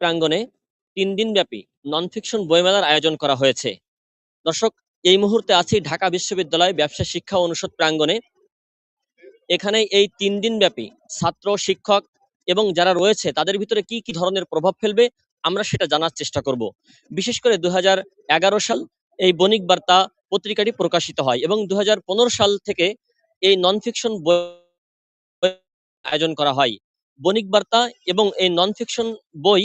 প্রাঙ্গণে তিন দিনব্যাপী নন ফিকশন বইমেলার আয়োজন করা হয়েছে। দর্শক, এই মুহূর্তে আছি ঢাকা বিশ্ববিদ্যালয় ব্যবসা শিক্ষা অনুষদ প্রাঙ্গণে। এখানে এই তিন দিন ব্যাপী ছাত্র, শিক্ষক এবং যারা রয়েছে, তাদের ভিতরে কি কি ধরনের প্রভাব ফেলবে, আমরা সেটা জানার চেষ্টা করব। বিশেষ করে দুই হাজার এগারো সাল এই বণিক বার্তা পত্রিকাটি প্রকাশিত হয় এবং দু হাজার পনেরো সাল থেকে এই নন ফিকশন বই আয়োজন করা হয়। বণিক বার্তা এবং এই নন ফিকশন বই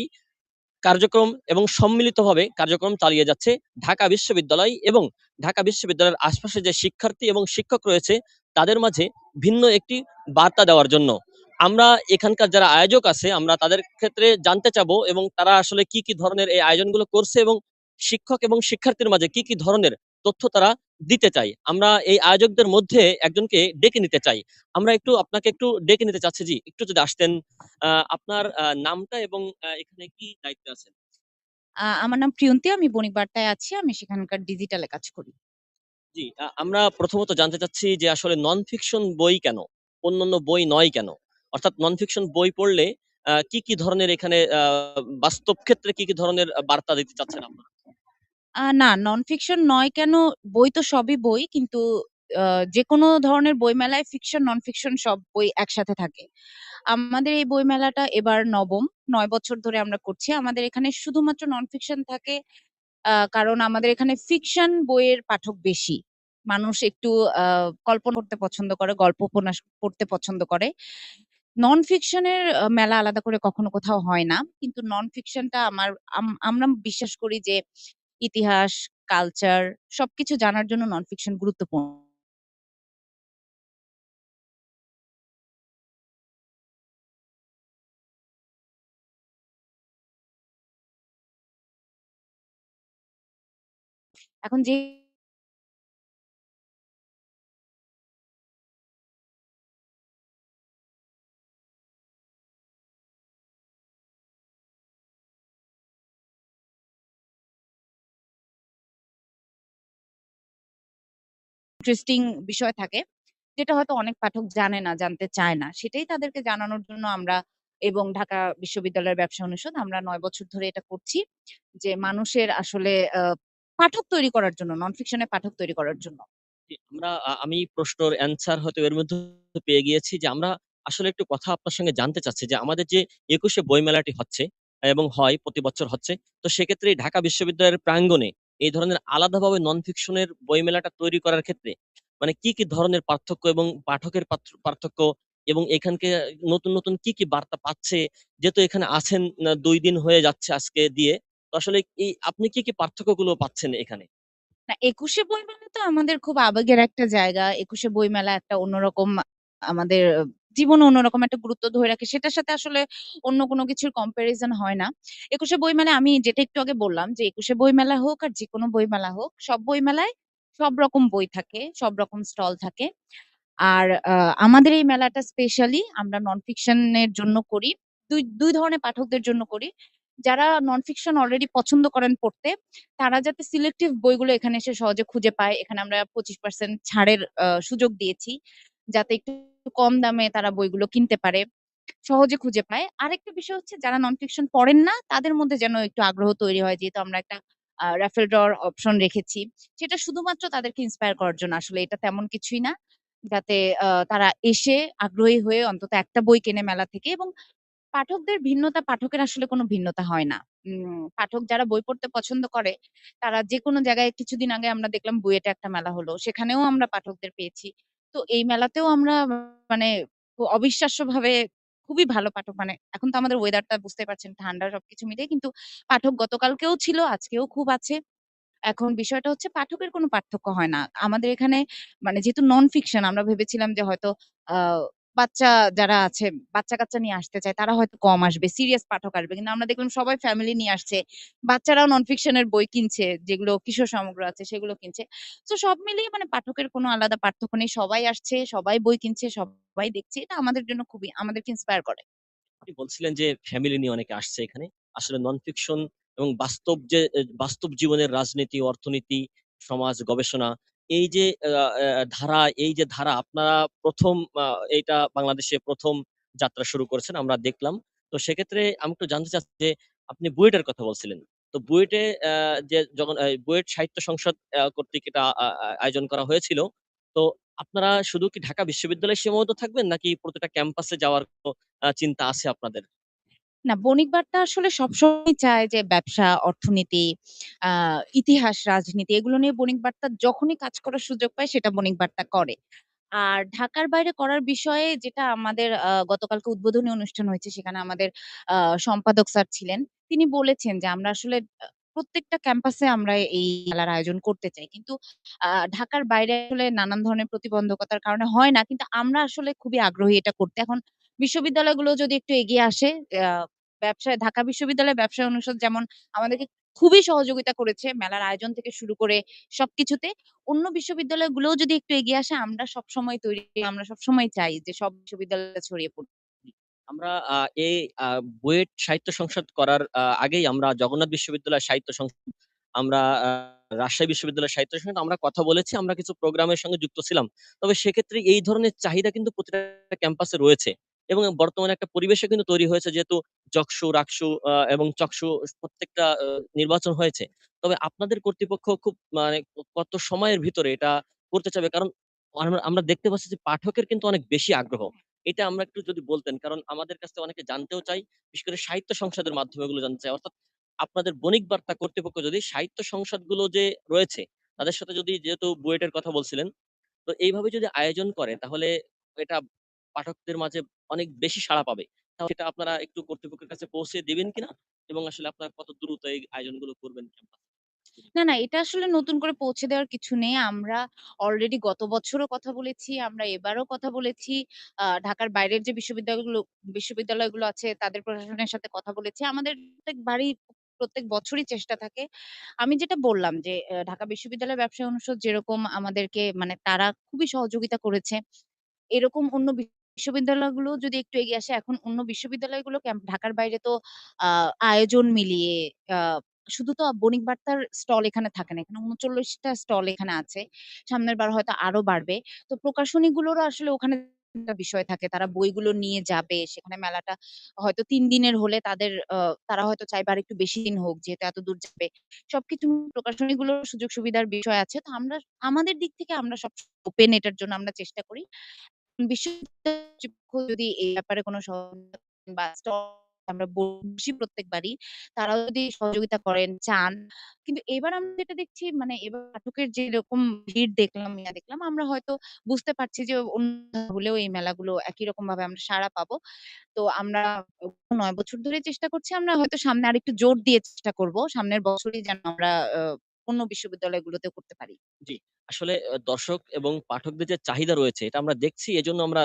কার্যক্রম এবং সম্মিলিতভাবে কার্যক্রম চালিয়ে যাচ্ছে ঢাকা বিশ্ববিদ্যালয় এবং ঢাকা বিশ্ববিদ্যালয়ের আশপাশে যে শিক্ষার্থী এবং শিক্ষক রয়েছে, তাদের মাঝে ভিন্ন একটি বার্তা দেওয়ার জন্য। আমরা এখানকার যারা আয়োজক আছে, আমরা তাদের ক্ষেত্রে জানতে চাব এবং তারা আসলে কি কি ধরনের এই আয়োজনগুলো করছে এবং শিক্ষক এবং শিক্ষার্থীর মাঝে কি কি ধরনের তথ্য তারা দিতে চাই আমরা এই আয়োজকদের মধ্যে একজনকে ডেকে নিতে চাই আমরা একটু আপনাকে একটু ডেকে নিতে চাচ্ছি জি একটু যদি আসতেন আপনার নামটা এবং এখানে কি দায়িত্বে আছেন আমার নাম প্রিয়ন্তী। আমি বণিক বার্তায় আছি। আমি সেখানকার ডিজিটালে কাজ করি। জি আমরা প্রথমত জানতে চাচ্ছি যে আসলে নন ফিকশন বই কেন অন্যান্য বই নয় কেন অর্থাৎ নন ফিকশন বই পড়লে আহ, কি কি ধরনের এখানে আহ, বাস্তব ক্ষেত্রে কি কি ধরনের বার্তা দিতে চাচ্ছেন আপনারা না নন ফিকশন নয় কেন, বই তো সবই বই। কিন্তু আ যেকোনো ধরনের বইমেলায় ফিকশন, নন ফিকশন সব বই একসাথে থাকে। আমাদের এই বইমেলাটা এবার নবম। ৯ বছর ধরে আমরা করছি। আমাদের এখানে শুধুমাত্র নন ফিকশন থাকে কারণ আমাদের এখানে ফিকশন বইয়ের পাঠক বেশি। মানুষ একটু কল্পনা করতে পছন্দ করে, গল্প উপন্যাস পড়তে পছন্দ করে। নন ফিকশন এর আ মেলা আলাদা করে কখনো কোথাও হয় না। কিন্তু নন ফিকশনটা আমার আম আমরা বিশ্বাস করি যে ইতিহাস, কালচার সবকিছু জানার জন্য নন ফিকশন গুরুত্বপূর্ণ। এখন যে ইন্টারেস্টিং বিষয় থাকে, যেটা হয়তো অনেক পাঠক জানে না, জানতে চায় না। সেটাই তাদেরকে জানানোর জন্য আমরা এবং ঢাকা বিশ্ববিদ্যালয়ের ব্যবসা অনুষদ আমরা নয় বছর ধরে এটা করছি। যে মানুষের আসলে পাঠক তৈরি করার জন্য, নন ফিকশন এ পাঠক তৈরি করার জন্য। আমরা আমি প্রশ্নের অ্যান্সার হয়তো এর মধ্যে পেয়ে গিয়েছি যে আমরা আসলে একটু কথা আপনার সঙ্গে জানতে চাচ্ছি যে আমাদের যে একুশে বইমেলাটি হচ্ছে এবং হয় প্রতি বছর হচ্ছে তো সেক্ষেত্রে ঢাকা বিশ্ববিদ্যালয়ের প্রাঙ্গণে এই ধরনের আলাদাভাবে নন ফিকশনের বইমেলাটা তৈরি করার ক্ষেত্রে মানে কি কি ধরনের পার্থক্য এবং পাঠকের পার্থক্য এবং এখানকে নতুন নতুন কি কি বার্তা পাচ্ছে? যেহেতু এখানে আছেন দুই দিন হয়ে যাচ্ছে আজকে দিয়ে। তো আসলে এই আপনি কি কি পার্থক্যগুলো পাচ্ছেন এখানে? না, একুশে বইমেলা তো আমাদের খুব আবেগের একটা জায়গা। একুশে বইমেলা একটা অন্যরকম আমাদের জীবনে অন্যরকম একটা গুরুত্ব ধরে রাখে। সেটার সাথে আসলে অন্য কোনো কিছুর কম্পারিজন হয় না। একুশে বইমেলায় আমি যেটা একটু আগে বললাম যে, একুশে বইমেলা হোক আর যে যেকোনো বইমেলা হোক, সব বইমেলায় সব রকম বই থাকে, সব রকম স্টল থাকে। আর আমাদের এই মেলাটা স্পেশালি আমরা নন ফিকশন এর জন্য করি। ২, ২ ধরনের পাঠকদের জন্য করি। যারা নন ফিকশন অলরেডি পছন্দ করেন পড়তে, তারা যাতে সিলেক্টিভ বইগুলো এখানে এসে সহজে খুঁজে পায়। এখানে আমরা ২৫% ছাড়ের আ সুযোগ দিয়েছি। যাতে একটু কম দামে তারা বইগুলো কিনতে পারে। সহজে খুঁজে পায়। আরেকটা বিষয় হচ্ছে যারা নন ফিকশন পড়েন না, তাদের মধ্যে যেন একটু আগ্রহ তৈরি হয়। যেহেতু আমরা একটা raffle draw অপশন রেখেছি। সেটা শুধুমাত্র তাদেরকে ইন্সপায়ার করার জন্য। আসলে এটা তেমন কিছুই না। যাতে তারা এসে আগ্রহী হয়ে অন্তত একটা বই কেনে মেলা থেকে এবং পাঠকদের ভিন্নতা পাঠকের আসলে কোনো ভিন্নতা হয় না। পাঠক যারা বই পড়তে পছন্দ করে, তারা যেকোনো জায়গায় কিছুদিন আগে আমরা দেখলাম বুয়েটে একটা মেলা হলো। সেখানেও আমরা পাঠকদের পেয়েছি। তো এই মেলাতেও আমরা মানে অবিশ্বাস্য ভাবে খুবই ভালো পাঠক মানে এখন তো আমাদের ওয়েদারটা বুঝতে পারছেন ঠান্ডা সবকিছু মিলে কিন্তু পাঠক গতকালকেও ছিল, আজকেও খুব আছে। এখন বিষয়টা হচ্ছে পাঠকের কোনো পার্থক্য হয় না। আমাদের এখানে মানে যেহেতু নন ফিকশন আমরা ভেবেছিলাম যে হয়তো আ বাচ্চা যারা আছে, বাচ্চা-কাচ্চা নিয়ে আসতে চায় তারা হয়তো কম আসবে, সিরিয়াস পাঠক আসবে। কিন্তু আমরা দেখলাম সবাই ফ্যামিলি নিয়ে আসছে। বাচ্চারাও নন ফিকশন এর বই কিনছে, যেগুলো কিশোর সমগ্র আছে সেগুলো কিনছে। তো সব মিলিয়ে মানে পাঠকের কোনো আলাদা পার্থক্য নেই। সবাই আসছে, সবাই বই কিনছে, সবাই দেখছে। এটা আমাদের জন্য খুবই আমাদেরকে ইন্সপায়ার করে। আপনি বলছিলেন যে ফ্যামিলি নিয়ে অনেকে আসছে এখানে। আসলে নন ফিকশন এবং বাস্তব যে বাস্তব জীবনের রাজনীতি, অর্থনীতি, সমাজ গবেষণা এই যে ধারা, এই যে ধারা, আপনারা ১ম আ, এইটা বাংলাদেশে প্রথম যাত্রা শুরু করেছেন, আমরা দেখলাম। তো সেক্ষেত্রে আমি একটু জানতে চাচ্ছি যে, আপনি বুয়েটের কথা বলছিলেন। তো বুয়েটে যে যখন বুয়েট সাহিত্য সংসদ কর্তৃক এটা আয়োজন করা হয়েছিল। তো আপনারা শুধু কি ঢাকা বিশ্ববিদ্যালয়ে সীমাবদ্ধ থাকবেন, নাকি প্রতিটা ক্যাম্পাসে যাওয়ার চিন্তা আছে আপনাদের? না, বণিক বার্তা আসলে সবসময় চায় যে ব্যবসা, অর্থনীতি, আ ইতিহাস, রাজনীতি এগুলো নিয়ে বণিক বার্তা যখনই কাজ করার সুযোগ পায় সেটা বণিক বার্তা করে। আর ঢাকার বাইরে করার বিষয়ে যেটা আমাদের আ গতকালকে উদ্বোধনী অনুষ্ঠান হয়েছে সেখানে আমাদের আ সম্পাদক স্যার ছিলেন। তিনি বলেছেন যে আমরা আসলে প্রত্যেকটা ক্যাম্পাসে আমরা এই মেলার আয়োজন করতে চাই। কিন্তু আ ঢাকার বাইরে আসলে নানান ধরনের প্রতিবন্ধকতার কারণে হয় না। কিন্তু আমরা আসলে খুবই আগ্রহী এটা করতে। এখন বিশ্ববিদ্যালয়গুলো যদি একটু এগিয়ে আসে ব্যবসায় ঢাকা বিশ্ববিদ্যালয় ব্যবসায় অনুষদ যেমন আমাদেরকে খুবই সহযোগিতা করেছে মেলার আয়োজন থেকে শুরু করে সবকিছুতে। অন্য বিশ্ববিদ্যালয়গুলোও যদি একটু এগিয়ে আসে আমরা সবসময় তৈরি, আমরা সবসময় চাই যে সব বিশ্ববিদ্যালয়ে ছড়িয়ে পড়ুক। আমরা এই বুয়েট সাহিত্য সংসদ করার আগেই আমরা জগন্নাথ বিশ্ববিদ্যালয় সাহিত্য সংসদ, আমরা রাজশাহী বিশ্ববিদ্যালয়ের সাহিত্য সংসদ আমরা কথা বলেছি। আমরা কিছু প্রোগ্রামের সঙ্গে যুক্ত ছিলাম। তবে সেক্ষেত্রে এই ধরনের চাহিদা কিন্তু প্রতিটা ক্যাম্পাসে রয়েছে। এবং বর্তমানে একটা পরিবেশে কিন্তু তৈরি হয়েছে যেহেতু জকসু, রাকসু এবং চকসু প্রত্যেকটা নির্বাচন হয়েছে। তবে আপনাদের কর্তৃপক্ষ খুব মানে কত সময়ের ভিতরে এটা করতে চাবে? কারণ আমরা দেখতে পাচ্ছি যে পাঠকের কিন্তু অনেক বেশি আগ্রহ। এটা আমরা একটু যদি বলতেন। কারণ আমাদের কাছ অনেকে জানতেও চাই বিশেষ করে সাহিত্য সংসদের মাধ্যমে এগুলো জানতে চাই অর্থাৎ আপনাদের বণিক বার্তা কর্তৃপক্ষ যদি সাহিত্য সংসদগুলো যে রয়েছে, তাদের সাথে যদি যেহেতু বুয়েটের কথা বলছিলেন, তো এইভাবে যদি আয়োজন করে তাহলে এটা পাঠকদের মাঝে অনেক বেশি সাড়া পাবে। সেটা আপনারা একটু কর্তৃপক্ষের কাছে পৌঁছে দিবেন কিনা? এবং আসলে আপনারা কত দ্রুত এই আয়োজনগুলো করবেন? না, না এটা আসলে নতুন করে পৌঁছে দেওয়ার কিছু নেই। আমরা অলরেডি গত বছরও কথা বলেছি, আমরা এবারও কথা বলেছি। ঢাকার বাইরের যে বিশ্ববিদ্যালয়গুলো বিশ্ববিদ্যালয়গুলো আছে তাদের প্রশাসনের সাথে কথা বলেছি। আমাদের প্রত্যেকবারই প্রত্যেক বছরই চেষ্টা থাকে। আমি যেটা বললাম যে ঢাকা বিশ্ববিদ্যালয় ব্যবসায় অনুষদ যেরকম আমাদেরকে মানে তারা খুবই সহযোগিতা করেছে। এরকম অন্য বিশ্ববিদ্যালয়গুলো যদি একটু এগিয়ে আসে, এখন অন্য বিশ্ববিদ্যালয়গুলো ঢাকার বাইরে তো আ আয়োজন মিলিয়ে শুধু তো বণিক বার্তার স্টল এখানে থাকে না। এখানে ৩৯ টা স্টল এখানে আছে। সামনের বার হয়তো আরও বাড়বে। তো প্রকাশনীগুলোরও আসলে ওখানে একটা বিষয় থাকে। তারা বইগুলো নিয়ে যাবে। সেখানে মেলাটা হয়তো ৩ দিনের হলে তাদের তারা হয়তো চাইবে আরেকটু বেশি দিন হোক যেহেতু এত দূর যাবে। সবকিছু প্রকাশনীগুলোর সুযোগ সুবিধার বিষয় আছে। তো আমরা আমাদের দিক থেকে আমরা সবসময় ওপেন এটার জন্য আমরা চেষ্টা করি। বিশ্ববিদ্যালয় যদি এই ব্যাপারে কোনো বা আমরা বসি প্রত্যেকবারই। তারাও যদি সহযোগিতা করেন, চান। কিন্তু এবার আমরা যেটা দেখছি মানে এবার পাঠকের যেরকম ভিড় দেখলাম, ইয়া দেখলাম আমরা হয়তো বুঝতে পারছি যে অন্য হলেও এই মেলাগুলো একই রকমভাবে আমরা সাড়া পাবো। তো আমরা নয় বছর ধরে চেষ্টা করছি। আমরা হয়তো সামনে আরেকটু জোর দিয়ে চেষ্টা করব। সামনের বছরই যেন আমরা অন্য বিশ্ববিদ্যালয়গুলোতেও করতে পারি। জি, আসলে দর্শক এবং পাঠকদের যে চাহিদা রয়েছে এটা আমরা দেখছি এজন্য আমরা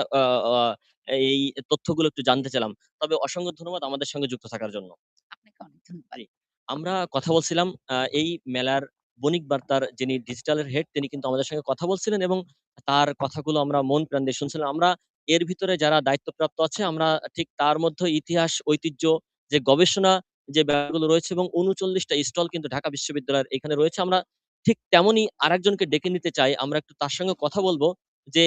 এই তথ্যগুলো একটু জানতে চাইলাম। তবে অসংখ্য ধন্যবাদ আমাদের সঙ্গে যুক্ত থাকার জন্য। আপনাকে অনেক ধন্যবাদ। আমরা কথা বলছিলাম এই মেলার বণিক বার্তার যিনি ডিজিটালের হেড তিনি কিন্তু আমাদের সঙ্গে কথা বলছিলেন এবং তার কথাগুলো আমরা মন প্রাণ দিয়ে শুনছিলাম। আমরা এর ভিতরে যারা দায়িত্বপ্রাপ্ত আছে আমরা ঠিক তার মধ্যে ইতিহাস, ঐতিহ্য যে গবেষণা যে ব্যাপারগুলো রয়েছে এবং ৩৯ টা স্টল কিন্তু ঢাকা বিশ্ববিদ্যালয়ের এখানে রয়েছে। আমরা ঠিক তেমনই আরেকজনকে ডেকে নিতে চাই। আমরা একটু তার সঙ্গে কথা বলব যে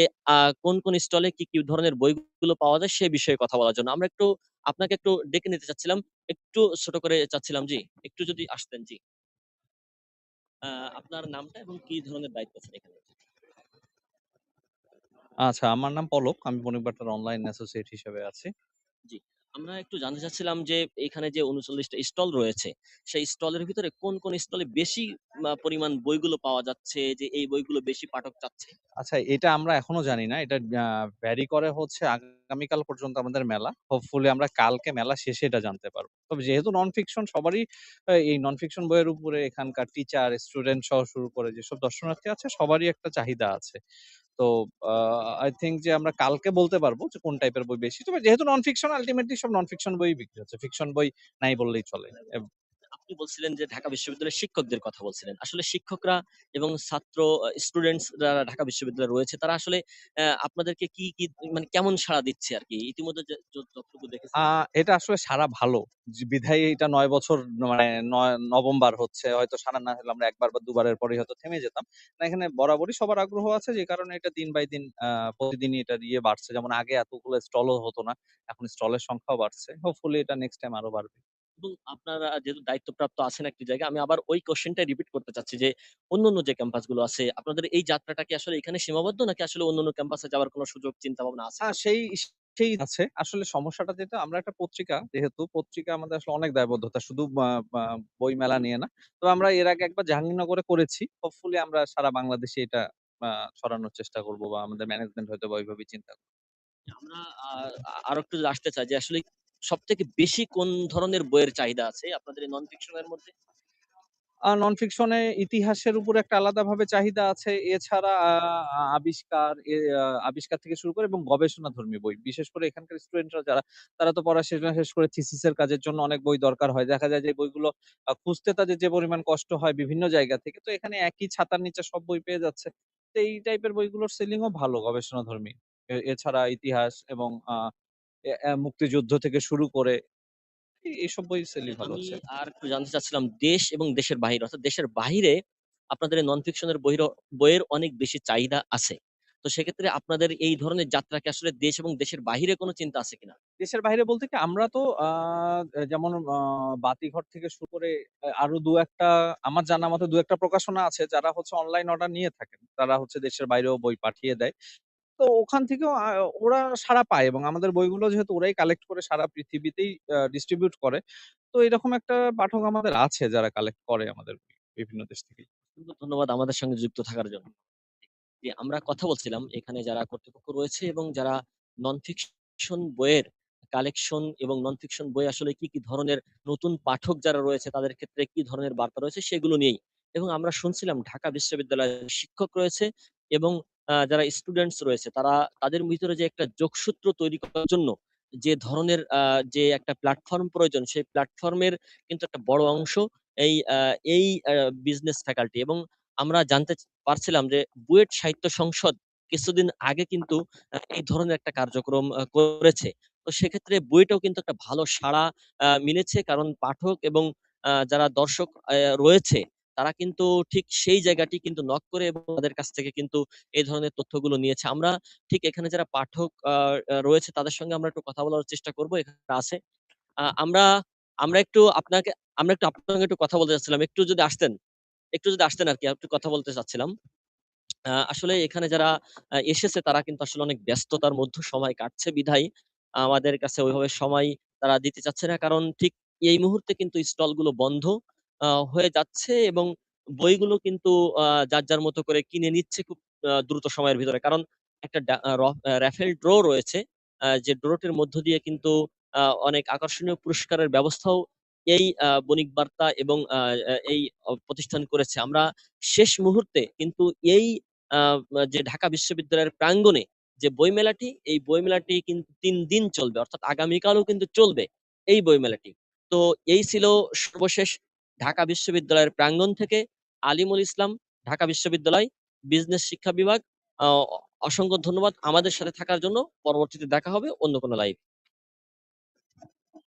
কোন, কোন স্টলে কি, কি ধরনের বইগুলো পাওয়া যায় সে বিষয়ে কথা বলার জন্য। আমরা একটু আপনাকে একটু ডেকে নিতে চাচ্ছিলাম। একটু ছোট করে চাচ্ছিলাম জি, একটু যদি আসতেন জি। আপনার নামটা এবং কি ধরনের দায়িত্ব আছে এখানে? আচ্ছা, আমার নাম পলক। আমি বণিক বার্তার অনলাইন অ্যাসোসিয়েট হিসেবে আছি। জি। আমরা একটু জানতে চাচ্ছিলাম যে এখানে যে উনচল্লিশটা স্টল রয়েছে, সেই স্টলের ভিতরে কোন, কোন স্টলে বেশি পরিমাণ বইগুলো পাওয়া যাচ্ছে যে এই বইগুলো বেশি পাঠক চাচ্ছে? আচ্ছা, এটা আমরা এখনও জানি না। এটা ভ্যারি করে হচ্ছে আগামীকাল পর্যন্ত আমাদের মেলা। হোপফুলি আমরা কালকে মেলা শেষে এটা জানতে পারব তবে যেহেতু নন ফিকশন সবারই এই নন ফিকশন বইয়ের উপরে এখানকার টিচার, স্টুডেন্ট সহ শুরু করে যেসব দর্শনার্থী আছে সবারই একটা চাহিদা আছে। তো আই থিঙ্ক যে আমরা কালকে বলতে পারব যে কোন টাইপের বই বেশি। তবে যেহেতু নন ফিকশন আলটিমেটলি সব নন ফিকশন বই বিক্রি হচ্ছে। ফিকশন বই নাই বললেই চলে। আপনি বলছিলেন যে ঢাকা বিশ্ববিদ্যালয়ের শিক্ষকদের কথা বলছিলেন। আসলে শিক্ষকরা এবং ছাত্র স্টুডেন্টস যারা ঢাকা বিশ্ববিদ্যালয়ে রয়েছে তারা আসলে আপনাদেরকে কি, কি মানে কেমন সাড়া দিচ্ছে আরকি? ইতিমধ্যে যতটুকু আ দেখেছেন? এটা আসলে সাড়া ভালো। বিধায় এটা ৯ বছর মানে নয় নবম বার হচ্ছে। হয়তো সারা না হলে আমরা একবার বা ২ বারের পরেই হয়তো থেমে যেতাম। না এখানে বরাবরই সবার আগ্রহ আছে যে কারণে এটা দিন বাই দিন প্রতিদিনই এটা ইয়ে বাড়ছে। যেমন আগে এতগুলো স্টলও হতো না। এখন স্টলের সংখ্যাও বাড়ছে। হোপফুলি এটা নেক্সট টাইম আরও বাড়বে। এবং আপনারা যেহেতু দায়িত্বপ্রাপ্ত আছেন একটি জায়গায় আমি আবার ওই কোশ্চেনটাই রিপিট করতে চাচ্ছি যে অন্যান্য যে ক্যাম্পাসগুলো আছে আপনাদের এই যাত্রাটা কি আসলে এখানে সীমাবদ্ধ নাকি আসলে অন্যান্য ক্যাম্পাসে যাওয়ার কোনো সুযোগ চিন্তা ভাবনা আছে? সেই সেই আছে। আসলে সমস্যাটা যেটা আমরা একটা পত্রিকা যেহেতু পত্রিকা আমাদের আসলে অনেক দায়বদ্ধতা। শুধু বই মেলা নিয়ে না। তো আমরা এর আগে একবার জাহাঙ্গীরনগরে করেছি। হোপফুলি আমরা সারা বাংলাদেশে এটা ছড়ানোর চেষ্টা করব বা আমাদের ম্যানেজমেন্ট হয়তোবা ওইভাবেই চিন্তা করব আমরা আরও একটু আসতে চাই যে আসলে সবথেকে বেশি কোন ধরনের বইয়ের চাহিদা আছে আপনাদের নন ফিকশন এর মধ্যে? নন ফিকশনে ইতিহাসের উপর একটা আলাদাভাবে চাহিদা আছে। এছাড়া আবিষ্কার আবিষ্কার থেকে শুরু করে এবং গবেষণাধর্মী বই। বিশেষ করে এখানকার স্টুডেন্টরা যারা, তারা তো পড়াশোনা শেষ করে থিসিসের কাজের জন্য অনেক বই দরকার হয়। দেখা যায় যে বইগুলো খুঁজতে তাদের যে পরিমাণ কষ্ট হয় বিভিন্ন জায়গা থেকে। তো এখানে একই ছাতার নিচে সব বই পেয়ে যাচ্ছে। তো এই টাইপের বইগুলোর সেলিং ও ভালো গবেষণাধর্মী। এ এছাড়া ইতিহাস এবং আ এ অ্যা মুক্তিযুদ্ধ থেকে শুরু করে এইসব বই সেলই ভালো হচ্ছে। আর একটু জানতে চাচ্ছিলাম দেশ এবং দেশের বাহিরে অর্থাৎ দেশের বাহিরে আপনাদের নন ফিকশন এর বইরও বইয়ের অনেক বেশি চাহিদা আছে। তো সেক্ষেত্রে আপনাদের এই ধরনের যাত্রা কি আসলে দেশ এবং দেশের বাহিরে কোনো চিন্তা আছে কিনা? দেশের বাইরে বলতে কি আমরা তো যেমন বাতিঘর থেকে শুরু করে আরও দু একটা আমার জানা মতে দু একটা প্রকাশনা আছে যারা হচ্ছে অনলাইন অর্ডার নিয়ে থাকেন। তারা হচ্ছে দেশের বাইরেও বই পাঠিয়ে দেয়। তো ওখান থেকেও ওরা সাড়া পায় এবং আমাদের বইগুলো যেহেতু ওরাই কালেক্ট করে সারা পৃথিবীতেই ডিস্ট্রিবিউট করে। তো এরকম একটা পাঠক আমাদের আছে যারা কালেক্ট করে আমাদের বিভিন্ন দেশ থেকে ধন্যবাদ আমাদের সঙ্গে যুক্ত থাকার জন্য। আমরা কথা বলছিলাম এখানে যারা কর্তৃপক্ষ রয়েছে এবং যারা নন ফিকশন বইয়ের কালেকশন এবং নন ফিকশন বই আসলে কি, কি ধরনের নতুন পাঠক যারা রয়েছে তাদের ক্ষেত্রে কি ধরনের বার্তা রয়েছে সেগুলো নিয়েই। এবং আমরা শুনছিলাম ঢাকা বিশ্ববিদ্যালয়ের শিক্ষক রয়েছে এবং যারা স্টুডেন্টস রয়েছে, তারা তাদের ভিতরে যে একটা যোগসূত্র তৈরি করার জন্য যে ধরনের যে একটা প্ল্যাটফর্ম প্রয়োজন, সেই প্ল্যাটফর্মের কিন্তু একটা বড় অংশ এই এই বিজনেস ফ্যাকাল্টি এবং আমরা জানতে পারছিলাম যে বুয়েট সাহিত্য সংসদ কিছুদিন আগে কিন্তু এই ধরনের একটা কার্যক্রম করেছে। তো সেক্ষেত্রে বুয়েটেও কিন্তু একটা ভালো সাড়া মিলেছে। কারণ পাঠক এবং যারা দর্শক রয়েছে তারা কিন্তু ঠিক সেই জায়গাটি কিন্তু নক করে এবং তাদের কাছ থেকে কিন্তু এই ধরনের তথ্যগুলো নিয়েছে। আমরা ঠিক এখানে যারা পাঠক রয়েছে তাদের সঙ্গে আমরা একটু কথা বলার চেষ্টা করব। এখানে আছে। আমরা আমরা একটু আপনাকে আমরা একটু আপনার সঙ্গে একটু কথা বলতে চাচ্ছিলাম। একটু যদি আসতেন, একটু যদি আসতেন আরকি একটু কথা বলতে চাচ্ছিলাম। আসলে এখানে যারা এসেছে তারা কিন্তু আসলে অনেক ব্যস্ততার মধ্যে সময় কাটছে বিধায় আমাদের কাছে ওইভাবে সময় তারা দিতে চাচ্ছে না। কারণ ঠিক এই মুহূর্তে কিন্তু স্টলগুলো বন্ধ হয়ে যাচ্ছে এবং বইগুলো কিন্তু যার, যার মতো করে কিনে নিচ্ছে খুব দ্রুত সময়ের ভিতরে। কারণ একটা ডা আ র রাফেল ড্র রয়েছে। যে ড্রটির মধ্য দিয়ে কিন্তু অনেক আকর্ষণীয় পুরস্কারের ব্যবস্থাও এই বণিক বার্তা এবং এই প্রতিষ্ঠান করেছে। আমরা শেষ মুহূর্তে কিন্তু এই যে ঢাকা বিশ্ববিদ্যালয়ের প্রাঙ্গণে যে বইমেলাটি, এই বইমেলাটি কিন্তু তিন দিন চলবে। অর্থাৎ আগামীকালও কিন্তু চলবে এই বইমেলাটি। তো এই ছিল সর্বশেষ ঢাকা বিশ্ববিদ্যালয়ের প্রাঙ্গণ থেকে আলিমুল ইসলাম, ঢাকা বিশ্ববিদ্যালয়, বিজনেস শিক্ষা বিভাগ। অসংখ্য ধন্যবাদ আমাদের সাথে থাকার জন্য। পরবর্তীতে দেখা হবে অন্য কোনো লাইভে।